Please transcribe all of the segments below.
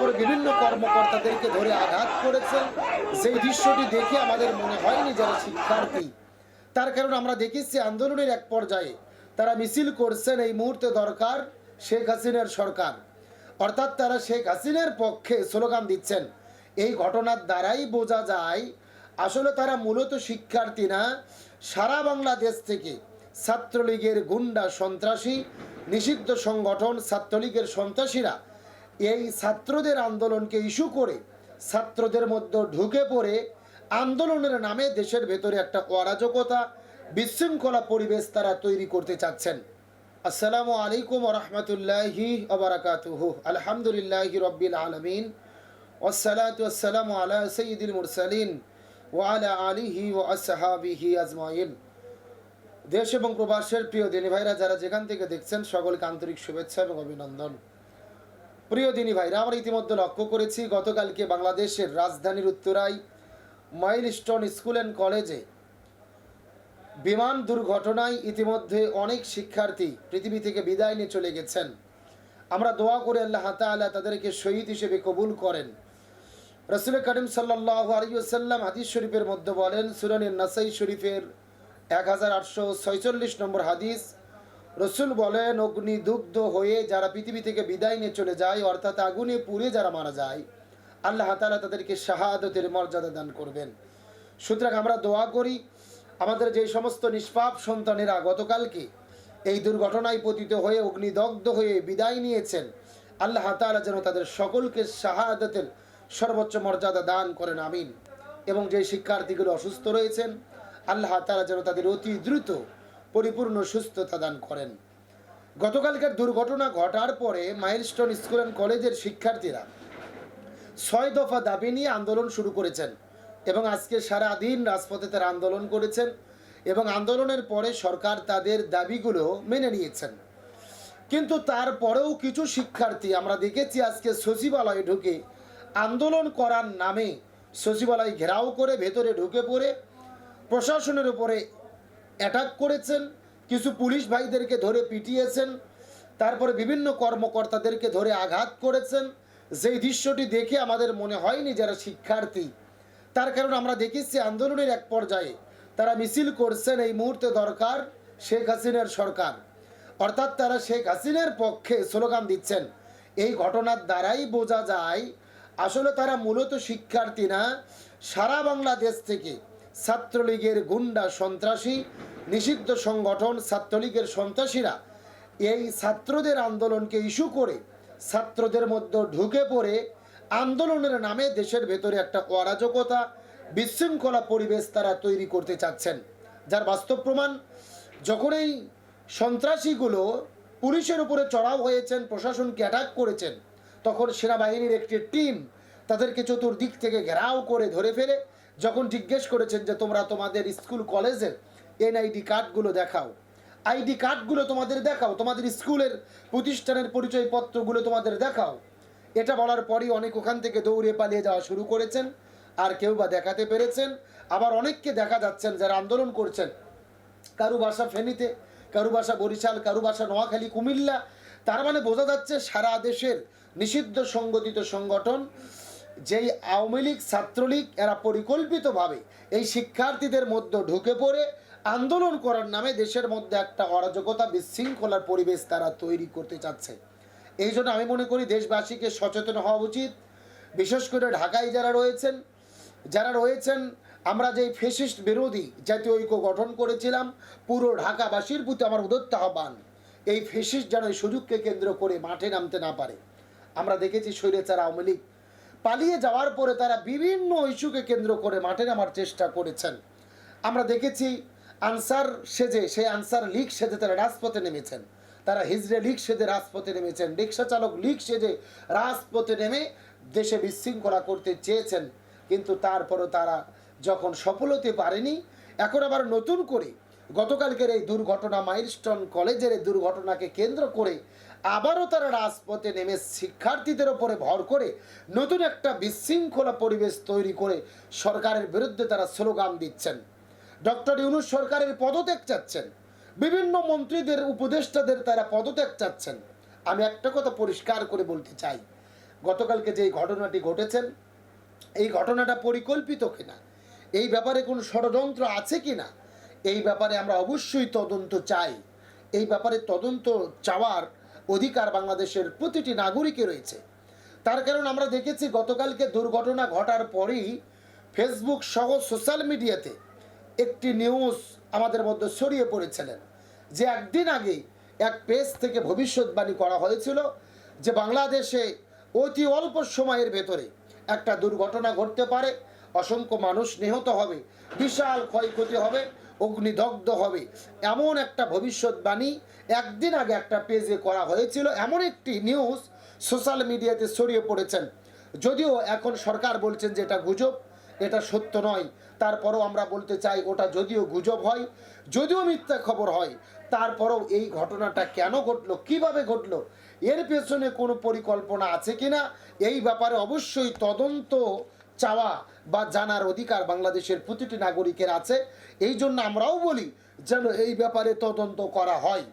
তারপরে বিভিন্ন কর্মকর্তাদেরকে ধরে আঘাত করেছেন। সেই দৃশ্যটি দেখে আমাদের মনে হয়নি যারা শিক্ষার্থী। তার কারণ আমরা দেখেছি আন্দোলনের এক পর্যায়ে তারা মিছিল করছেন এই মুহূর্তে দরকার শেখ হাসিনার সরকার। অর্থাৎ তারা শেখ হাসিনার পক্ষে স্লোগান দিচ্ছেন। এই ঘটনার দ্বারাই বোঝা যায়, আসলে তারা মূলত শিক্ষার্থী না। সারা বাংলাদেশ থেকে ছাত্রলীগের গুন্ডা সন্ত্রাসী, নিষিদ্ধ সংগঠন ছাত্রলীগের সন্ত্রাসীরা এই ছাত্রদের আন্দোলনকে ইস্যু করে ছাত্রদের মধ্যে ঢুকে পড়ে আন্দোলনের নামে দেশের ভেতরে একটা অরাজকতা বিশৃঙ্খলা পরিবেশ তারা তৈরি করতে চাচ্ছেন। আসসালামু আলাইকুম রহমতুল্লাহি আবরাকাতুহু আলহামদুলিল্লাহি রব্বিল আলমিন। ওসালাতু আসসালামু আলা সঈদুল মুরসালিন ওয়ালা আলিহি ও আসহাবিহি আজমাইন। দেশ এবং প্রবাসের প্রিয় দিনী ভাইরা, যারা যেখান থেকে দেখছেন, সকলকে আন্তরিক শুভেচ্ছা এবং অভিনন্দন। প্রিয় দিনী ভাইরা, আমরা ইতিমধ্যে লক্ষ্য করেছি গতকালকে বাংলাদেশের রাজধানীর উত্তরায় মাইলস্টোন স্কুল অ্যান্ড কলেজে বিমান দুর্ঘটনায় ইতিমধ্যে অনেক শিক্ষার্থী পৃথিবী থেকে বিদায় নিয়ে চলে গেছেন। আমরা দোয়া করে আল্লাহ তাআলা তাদেরকে শহীদ হিসেবে কবুল করেন। রসুল করিম সাল্লাহ আলিয়াল্লাম হাদিস শরীফের মধ্যে বলেন সুরানের নাসাই শরীফের এক হাজার আটশো ছয়চল্লিশ নম্বর হাদিস রসুল বলেন অগ্নি দুগ্ধ হয়ে যারা পৃথিবী থেকে বিদায় নিয়ে চলে যায়, অর্থাৎ আগুনে পুড়ে যারা মারা যায়, আল্লাহ তাআলা তাদেরকে শাহাদতের মর্যাদা দান করবেন। সুতরাং আমরা দোয়া করি, আমাদের যে সমস্ত নিষ্পাপ সন্তানেরা গতকালকে এই দুর্ঘটনায় পতিত হয়ে, অগ্নিদগ্ধ হয়ে বিদায় নিয়েছেন, আল্লাহ তাআলা যেন তাদের সকলকে শাহাদতের সর্বোচ্চ মর্যাদা দান করেন, আমিন। এবং যে শিক্ষার্থীগুলো অসুস্থ রয়েছেন, আল্লাহ তাআলা যেন তাদের অতি দ্রুত পরিপূর্ণ সুস্থতা দান করেন। গতকালকার দুর্ঘটনা ঘটার পরে মাইলস্টোন স্কুল অ্যান্ড কলেজের শিক্ষার্থীরা ছয় দফা দাবি নিয়ে আন্দোলন শুরু করেছেন এবং আজকে সারা দিন রাজপথে তারা আন্দোলন করেছেন এবং আন্দোলনের পরে সরকার তাদের দাবিগুলো মেনে নিয়েছেন। কিন্তু তারপরেও কিছু শিক্ষার্থী, আমরা দেখেছি আজকে সচিবালয়ে ঢুকে আন্দোলন করার নামে সচিবালয় ঘেরাও করে ভেতরে ঢুকে পড়ে প্রশাসনের উপরে অ্যাটাক করেছেন, কিছু পুলিশ ভাইদেরকে ধরে পিটিয়েছেন, তারপরে বিভিন্ন কর্মকর্তাদেরকে ধরে আঘাত করেছেন। যেই দৃশ্যটি দেখে আমাদের মনে হয়নি যারা শিক্ষার্থী, তার কারণ আমরা দেখেছি আন্দোলনের এক পর্যায়ে তারা মিছিল করছেন, এই মুহূর্তে দরকার শেখ হাসিনার সরকার। অর্থাৎ তারা শেখ হাসিনার পক্ষে স্লোগান দিচ্ছেন, এই ঘটনার দ্বারাই বোঝা যায় আসলে তারা মূলত শিক্ষার্থী না, সারা বাংলাদেশ থেকে ছাত্রলীগের গুন্ডা সন্ত্রাসী, নিষিদ্ধ সংগঠন ছাত্রলীগের সন্ত্রাসীরা এই ছাত্রদের আন্দোলনকে ইস্যু করে ছাত্রদের মধ্যে ঢুকে পড়ে আন্দোলনের নামে দেশের ভেতরে একটা অরাজকতা, বিশৃঙ্খলা পরিবেশ তারা তৈরি করতে চাচ্ছেন। যার বাস্তব প্রমাণ, যখন এই সন্ত্রাসীগুলো পুলিশের উপরে চড়াও হয়েছেন, প্রশাসনকে অ্যাটাক করেছেন, তখন সেনাবাহিনীর একটি টিম তাদেরকে চতুর্দিক থেকে ঘেরাও করে ধরে ফেলে যখন জিজ্ঞেস করেছেন যে তোমরা তোমাদের স্কুল কলেজের এনআইডি কার্ডগুলো দেখাও, আইডি কার্ডগুলো তোমাদের দেখাও, তোমাদের স্কুলের প্রতিষ্ঠানের পরিচয়পত্রগুলো তোমাদের দেখাও, এটা বলার পরই অনেক ওখান থেকে দৌড়ে পালিয়ে যাওয়া শুরু করেছেন, আর কেউ বা দেখাতে পেরেছেন। আবার অনেককে দেখা যাচ্ছেন যারা আন্দোলন করছেন। কারু বাসা ফেনীতে, কারু বাসা বরিশাল, কারু বাসা নোয়াখালী, কুমিল্লা, তার মানে বোঝা যাচ্ছে সারা দেশের নিষিদ্ধ সংগঠিত সংগঠন যেই আওয়ামী লীগ, ছাত্রলীগ এরা পরিকল্পিতভাবে এই শিক্ষার্থীদের মধ্যে ঢুকে পড়ে আন্দোলন করার নামে দেশের মধ্যে একটা অরাজকতা বিশৃঙ্খলার পরিবেশ তারা তৈরি করতে চাচ্ছে। এই জন্য আমি মনে করি দেশবাসীকে সচেতন হওয়া উচিত। বিশেষ করে ঢাকায় যারা রয়েছেন যারা রয়েছেন, আমরা যেই ফেসিস্ট বিরোধী জাতীয় ঐক্য গঠন করেছিলাম, পুরো ঢাকাবাসীর প্রতি আমার উদত্ত আহ্বান, এই ফেসিস্ট যেন এই সুযোগকে কেন্দ্র করে মাঠে নামতে না পারে। আমরা দেখেছি স্বৈরাচার আওয়ামী লীগ পালিয়ে যাওয়ার পরে তারা বিভিন্ন ইস্যুকে কেন্দ্র করে মাঠে নামার চেষ্টা করেছেন। আমরা দেখেছি আনসার সেজে, সেই আনসার লীগ সেজে তারা রাজপথে নেমেছেন। তারা হিজড়ে লীগ সেজে রাজপথে নেমেছেন। রিক্সা চালক লীগ সেজে রাজপথে নেমে দেশে বিশৃঙ্খলা করতে চেয়েছেন। কিন্তু তারপরও তারা যখন সফল হতে পারেনি, এখন আবার নতুন করে গতকালকের এই দুর্ঘটনা মাইলস্টোন কলেজের এই দুর্ঘটনাকে কেন্দ্র করে আবারও তারা রাজপথে নেমে শিক্ষার্থীদের ওপরে ভর করে নতুন একটা বিশৃঙ্খলা পরিবেশ তৈরি করে সরকারের বিরুদ্ধে তারা স্লোগান দিচ্ছেন। ডক্টর ইউনুস সরকারের পদত্যাগ চাচ্ছেন। বিভিন্ন মন্ত্রীদের, উপদেষ্টাদের তারা পদত্যাগ চাচ্ছেন। আমি একটা কথা পরিষ্কার করে বলতে চাই। গতকালকে যে ঘটনাটি ঘটেছেন, এই ঘটনাটা পরিকল্পিত কিনা? এই ব্যাপারে কোনো ষড়যন্ত্র আছে কিনা? এই ব্যাপারে আমরা অবশ্যই তদন্ত চাই। এই ব্যাপারে তদন্ত চাওয়ার অধিকার বাংলাদেশের প্রতিটি নাগরিকে রয়েছে। তার কারণ আমরা দেখেছি গতকালকে দুর্ঘটনা ঘটার পরেই ফেসবুক সহ সোশ্যাল মিডিয়াতে একটি নিউজ আমাদের মধ্যে ছড়িয়ে পড়েছিলেন। যে একদিন আগে এক পেজ থেকে ভবিষ্যৎবাণী করা হয়েছিল যে বাংলাদেশে অতি অল্প সময়ের ভেতরে একটা দুর্ঘটনা ঘটতে পারে। অসংখ্য মানুষ নিহত হবে, বিশাল ক্ষয়ক্ষতি হবে। অগ্নিদগ্ধ হবে। এমন একটা ভবিষ্যৎবাণী একদিন আগে একটা পেজে করা হয়েছিল। এমন একটি নিউজ সোশ্যাল মিডিয়াতে ছড়িয়ে পড়েছেন। যদিও এখন সরকার বলছেন যে এটা গুজব, এটা সত্য নয়। তারপরও আমরা বলতে চাই, ওটা যদিও গুজব হয়, যদিও মিথ্যা খবর হয়, তারপরেও এই ঘটনাটা কেন ঘটলো, কীভাবে ঘটলো, এর পেছনে কোনো পরিকল্পনা আছে কিনা, এই ব্যাপারে অবশ্যই তদন্ত চাওয়া বা জানার অধিকার বাংলাদেশের প্রতিটি নাগরিকের আছে। এই জন্য আমরাও বলি যেন এই ব্যাপারে তদন্ত করা হয়।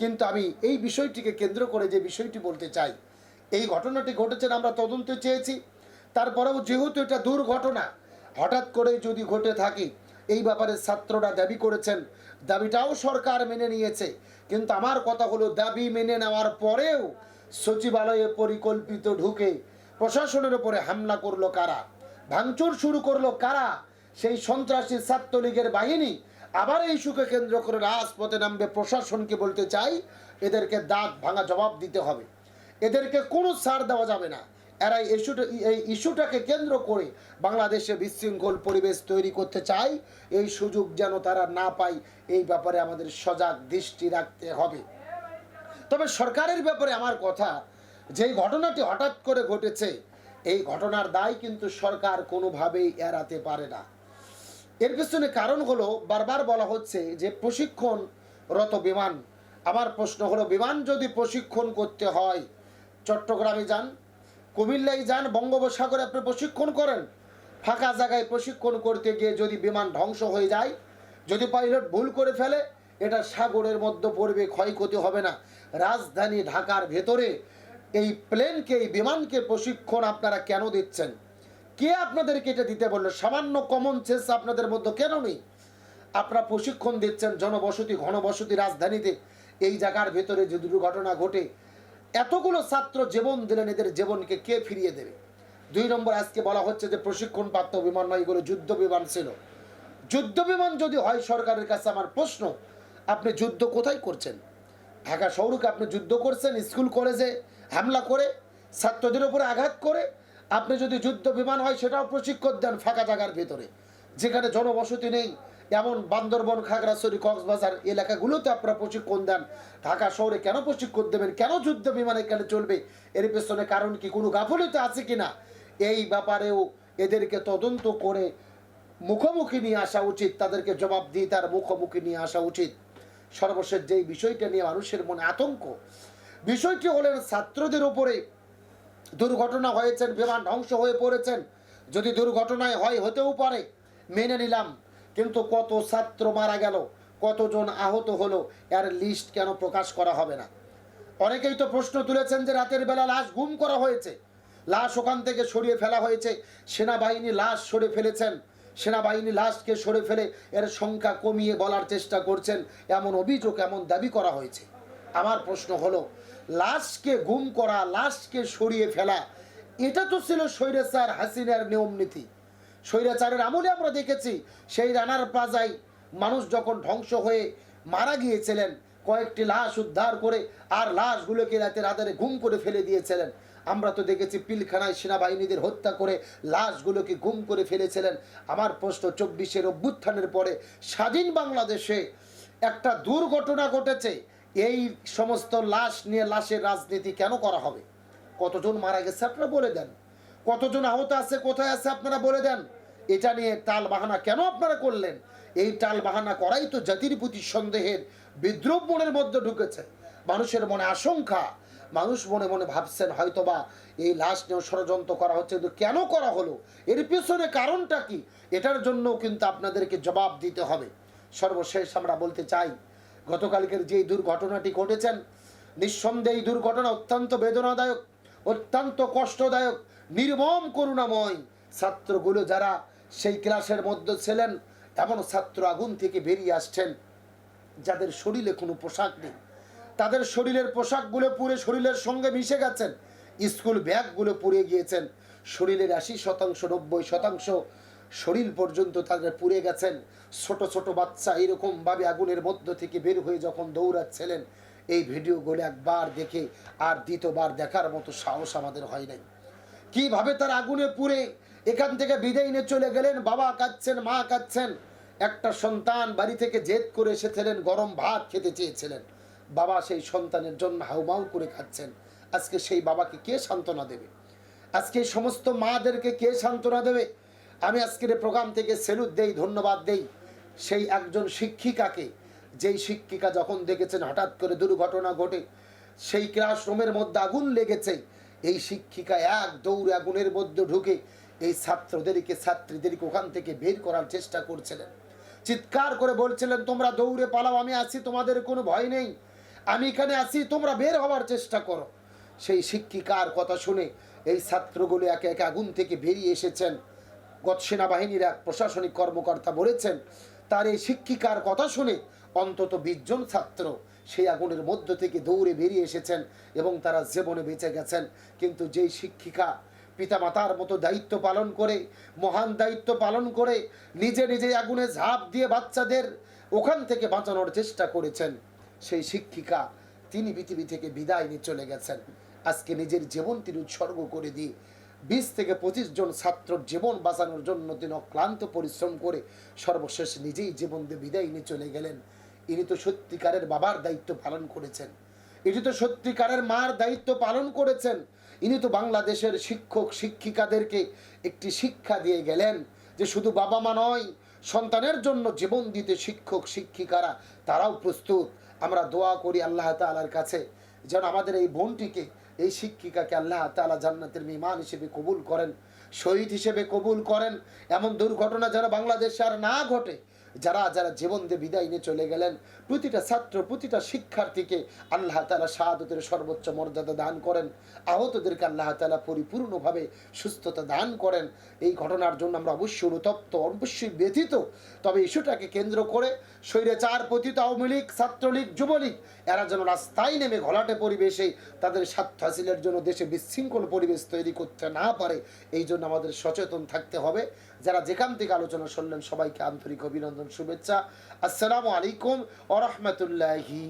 কিন্তু আমি এই বিষয়টিকে কেন্দ্র করে যে বিষয়টি বলতে চাই, এই ঘটনাটি ঘটেছে আমরা তদন্ত চেয়েছি। তারপরেও যেহেতু এটা দুর্ঘটনা, হঠাৎ করে যদি ঘটে থাকে, এই ব্যাপারে ছাত্ররা দাবি করেছেন। দাবিটাও সরকার মেনে নিয়েছে। কিন্তু আমার কথা হলো, দাবি মেনে নেওয়ার পরেও সচিবালয়ে পরিকল্পিত ঢুকে প্রশাসনের উপরে হামলা করল কারা? ভাঙচুর শুরু করল কারা? সেই সন্ত্রাসী ছাত্রলীগের বাহিনী। আবার এই ইস্যুকে কেন্দ্র করে রাজপথে নামবে প্রশাসনকে বলতে চাই? এদেরকে দাঁত ভাঙা জবাব দিতে হবে। এদেরকে কোনো ছাড় দেওয়া যাবে না। এরা ইস্যুটা, এই ইস্যুটাকে কেন্দ্র করে বাংলাদেশে বিশৃঙ্খল পরিবেশ তৈরি করতে চায়। এই সুযোগ যেন তারা না পায়, এই ব্যাপারে আমাদের সজাগ দৃষ্টি রাখতে হবে। তবে সরকারের ব্যাপারে আমার কথা, যেই ঘটনাটি হঠাৎ করে ঘটেছে এই ঘটনার দায় কিন্তু সরকার কোনোভাবেই এড়াতে পারে না। এর পেছনে কারণ হলো, বারবার বলা হচ্ছে যে প্রশিক্ষণরত বিমান। আমার প্রশ্ন হলো, বিমান যদি প্রশিক্ষণ করতে হয়, চট্টগ্রামে যান, কুমিল্লায় যান, বঙ্গোপসাগরে আপনি প্রশিক্ষণ করেন, ফাঁকা জায়গায় প্রশিক্ষণ করতে গিয়ে যদি বিমান ধ্বংস হয়ে যায়, যদি পাইলট ভুল করে ফেলে, এটা সাগরের মধ্যে পড়বে, ক্ষয়ক্ষতি হবে না। রাজধানী ঢাকার ভেতরে এই প্লেনকে, এই বিমানকে প্রশিক্ষণ আপনারা কেন দিচ্ছেন? কে আপনাদেরকে এটা দিতে বলল? সামান্য কমন সেন্স আপনাদের মধ্যে কেন নেই? আপনারা প্রশিক্ষণ দিচ্ছেন জনবসতি, ঘনবসতি রাজধানীতে। এই জায়গার ভেতরে যে দুর্ঘটনা ঘটে, এতগুলো ছাত্র জীবন দিলেন, এদের জীবনকে কে ফিরিয়ে দেবে? দুই নম্বর, আজকে বলা হচ্ছে যে প্রশিক্ষণ প্রাপ্ত বিমান নয়, এগুলো যুদ্ধ বিমান ছিল। যুদ্ধ বিমান যদি হয় সরকারের কাছে, আমার প্রশ্ন, আপনি যুদ্ধ কোথায় করছেন? ঢাকা শহরকে আপনি যুদ্ধ করছেন, স্কুল, কলেজে? হামলা করে, ছাত্রদের উপরে আঘাত করে, আপনি যদি যুদ্ধ বিমান হয় সেটাও প্রশিক্ষণ দেন ফাঁকা জায়গার ভেতরে। যেখানে জনবসতি নেই, এমন বান্দরবন, খাগড়াছড়ি, কক্সবাজার এলাকাগুলোতে আপনারা প্রশিক্ষণ দেন। ঢাকা শহরে কেন প্রশিক্ষণ দেবেন? কেন যুদ্ধ বিমান এখানে চলবে? এর পেছনে কারণ কি কোনো গাফলিতে আছে কিনা? এই ব্যাপারেও এদেরকে তদন্ত করে মুখোমুখি নিয়ে আসা উচিত। তাদেরকে জবাব দিয়ে তার মুখোমুখি নিয়ে আসা উচিত। সর্বশেষ যেই বিষয়টা নিয়ে মানুষের মনে আতঙ্ক বিষয়টি হলেন ছাত্রদের উপরে দুর্ঘটনা হয়েছেন, বিমান ধ্বংস হয়ে পড়েছেন। যদি দুর্ঘটনায় হয়, হতেও পারে, মেনে নিলাম। কিন্তু কত ছাত্র মারা গেল, কতজন আহত হলো, এর লিস্ট কেন প্রকাশ করা হবে না? অনেকেই তো প্রশ্ন তুলেছেন যে রাতের বেলা লাশ গুম করা হয়েছে। লাশ ওখান থেকে সরিয়ে ফেলা হয়েছে। সেনাবাহিনী লাশ সরে ফেলেছেন। সেনাবাহিনী লাশকে সরে ফেলে এর সংখ্যা কমিয়ে বলার চেষ্টা করছেন। এমন অভিযোগ, এমন দাবি করা হয়েছে। আমার প্রশ্ন হলো, লাশকে গুম করা, লাশকে সরিয়ে ফেলা, এটা তো ছিল স্বৈরাচার হাসিনার নিয়ম নীতি। স্বৈরাচারের আমলে আমরা দেখেছি, সেই রানার প্লাজায় মানুষ যখন ধ্বংস হয়ে মারা গিয়েছিলেন, কয়েকটি লাশ উদ্ধার করে আর লাশগুলোকে রাতের আধারে গুম করে ফেলে দিয়েছিলেন। আমরা তো দেখেছি, পিলখানায় সেনাবাহিনীদের হত্যা করে লাশগুলোকে গুম করে ফেলেছিলেন। আমার প্রশ্ন, চব্বিশের অভ্যুত্থানের পরে স্বাধীন বাংলাদেশে একটা দুর্ঘটনা ঘটেছে এই সমস্ত লাশ নিয়ে লাশের রাজনীতি কেন করা হবে? কতজন মারা গেছে আপনারা বলে দেন। কতজন আহত আছে, কোথায় আছে আপনারা বলে দেন। এটা নিয়ে টাল বাহানা কেন আপনারা করলেন? এই টাল বাহানা করাই তো জাতির প্রতি সন্দেহের বিদ্রোহ মনের মধ্যে ঢুকেছে। মানুষের মনে আশঙ্কা। মানুষ মনে মনে ভাবছেন, হয়তোবা এই লাশ নিয়ে ষড়যন্ত্র করা হচ্ছে, কিন্তু কেন করা হলো? এর পিছনে কারণটা কি? এটার জন্য কিন্তু আপনাদেরকে জবাব দিতে হবে। সর্বশেষ আমরা বলতে চাই গতকালকের যে দুর্ঘটনাটি ঘটেছেন, নিঃসন্দেহে এই দুর্ঘটনা অত্যন্ত বেদনাদায়ক, অত্যন্ত কষ্টদায়ক, নির্মম করুণাময় ছাত্রগুলো যারা সেই ক্লাসের মধ্যে ছিলেন এমন ছাত্র আগুন থেকে বেরিয়ে আসছেন, যাদের শরীরে কোনো পোশাক নেই। তাদের শরীরের পোশাকগুলো পুরে শরীরের সঙ্গে মিশে গেছেন, স্কুল ব্যাগগুলো পুড়ে গিয়েছেন, শরীরের আশি শতাংশ, নব্বই শতাংশ শরীর পর্যন্ত তাদের পুড়ে গেছেন। ছোট ছোট বাচ্চা এরকম ভাবে আগুনের মধ্য থেকে বের হয়ে যখন দৌড়াচ্ছিলেন, এই ভিডিওগুলো একবার দেখে আর দ্বিতীয়বার দেখার মতো সাহস আমাদের হয় নাই। কীভাবে তার আগুনে পুড়ে, এখান থেকে বিদায় নিয়ে চলে গেলেন, বাবা কাঁদছেন, মা কাচ্ছেন একটা সন্তান বাড়ি থেকে জেদ করে এসেছিলেন, গরম ভাত খেতে চেয়েছিলেন। বাবা সেই সন্তানের জন্য হাউমাউ করে খাচ্ছেন। আজকে সেই বাবাকে কে সান্ত্বনা দেবে? আজকে এই সমস্ত মাদেরকে কে সান্ত্বনা দেবে? আমি আজকের প্রোগ্রাম থেকে সেলুট দেই, ধন্যবাদ দেই সেই একজন শিক্ষিকাকে। যেই শিক্ষিকা যখন দেখেছেন হঠাৎ করে দুর্ঘটনা ঘটে, সেই ক্লাসরুমের মধ্যে আগুন লেগেছে, এই শিক্ষিকা এক দৌড়ে আগুনের মধ্যে ঢুকে এই ছাত্রদেরকে, ছাত্রীদেরকে ওখান থেকে বের করার চেষ্টা করছিলেন। চিৎকার করে বলছিলেন, তোমরা দৌড়ে পালাও, আমি আছি, তোমাদের কোনো ভয় নেই। আমি এখানে আছি, তোমরা বের হওয়ার চেষ্টা করো। সেই শিক্ষিকার কথা শুনে এই ছাত্রগুলো একে একে আগুন থেকে বেরিয়ে এসেছেন। গত সেনাবাহিনীর এক প্রশাসনিক কর্মকর্তা বলেছেন, তার এই শিক্ষিকার কথা শুনে অন্তত বিশজন ছাত্র সেই আগুনের মধ্য থেকে দৌড়ে বেরিয়ে এসেছেন এবং তারা জীবনে বেঁচে গেছেন। কিন্তু যেই শিক্ষিকা পিতামাতার মতো দায়িত্ব পালন করে, মহান দায়িত্ব পালন করে, নিজে নিজে আগুনে ঝাঁপ দিয়ে বাচ্চাদের ওখান থেকে বাঁচানোর চেষ্টা করেছেন, সেই শিক্ষিকা তিনি পৃথিবী থেকে বিদায় নিয়ে চলে গেছেন। আজকে নিজের জীবন তিনি উৎসর্গ করে দিয়ে বিশ থেকে পঁচিশ জন ছাত্রর জীবন বাঁচানোর জন্য তিনি অক্লান্ত পরিশ্রম করে সর্বশেষ নিজেই জীবন দিয়ে বিদায় নিয়ে চলে গেলেন। ইনি তো সত্যিকারের বাবার দায়িত্ব পালন করেছেন। ইনি তো সত্যিকারের মার দায়িত্ব পালন করেছেন। ইনি তো বাংলাদেশের শিক্ষক, শিক্ষিকাদেরকে একটি শিক্ষা দিয়ে গেলেন যে শুধু বাবা মা নয়, সন্তানের জন্য জীবন দিতে শিক্ষক, শিক্ষিকারা তারাও প্রস্তুত। আমরা দোয়া করি আল্লাহ তালার কাছে যেন আমাদের এই বোনটিকে এই শিক্ষিকাকে আল্লাহ তালা জান্নাতের মিমান হিসেবে কবুল করেন, শহীদ হিসেবে কবুল করেন। এমন দুর্ঘটনা যেন বাংলাদেশে আর না ঘটে যারা যারা জীবন দিয়ে বিদায় নিয়ে চলে গেলেন, প্রতিটা ছাত্র, প্রতিটা শিক্ষার্থীকে আল্লাহ তালা শাহাদতের সর্বোচ্চ মর্যাদা দান করেন, আহতদেরকে আল্লাহ তালা পরিপূর্ণভাবে সুস্থতা দান করেন। এই ঘটনার জন্য আমরা অবশ্যই অনুতপ্ত, অবশ্যই ব্যথিত। তবে ইস্যুটাকে কেন্দ্র করে স্বৈরাচার পতিত আওয়ামী লীগ, ছাত্রলীগ, যুবলীগ, এরা যেন রাস্তায় নেমে ঘলাটে পরিবেশে তাদের স্বার্থ হাসিলের জন্য দেশে বিশৃঙ্খল পরিবেশ তৈরি করতে না পারে, এই জন্য আমাদের সচেতন থাকতে হবে। যারা যেখান থেকে আলোচনা শুনলেন সবাইকে আন্তরিক অভিনন্দন শুভেচ্ছা। আসসালামু আলাইকুম ওরহমতুল্লাহি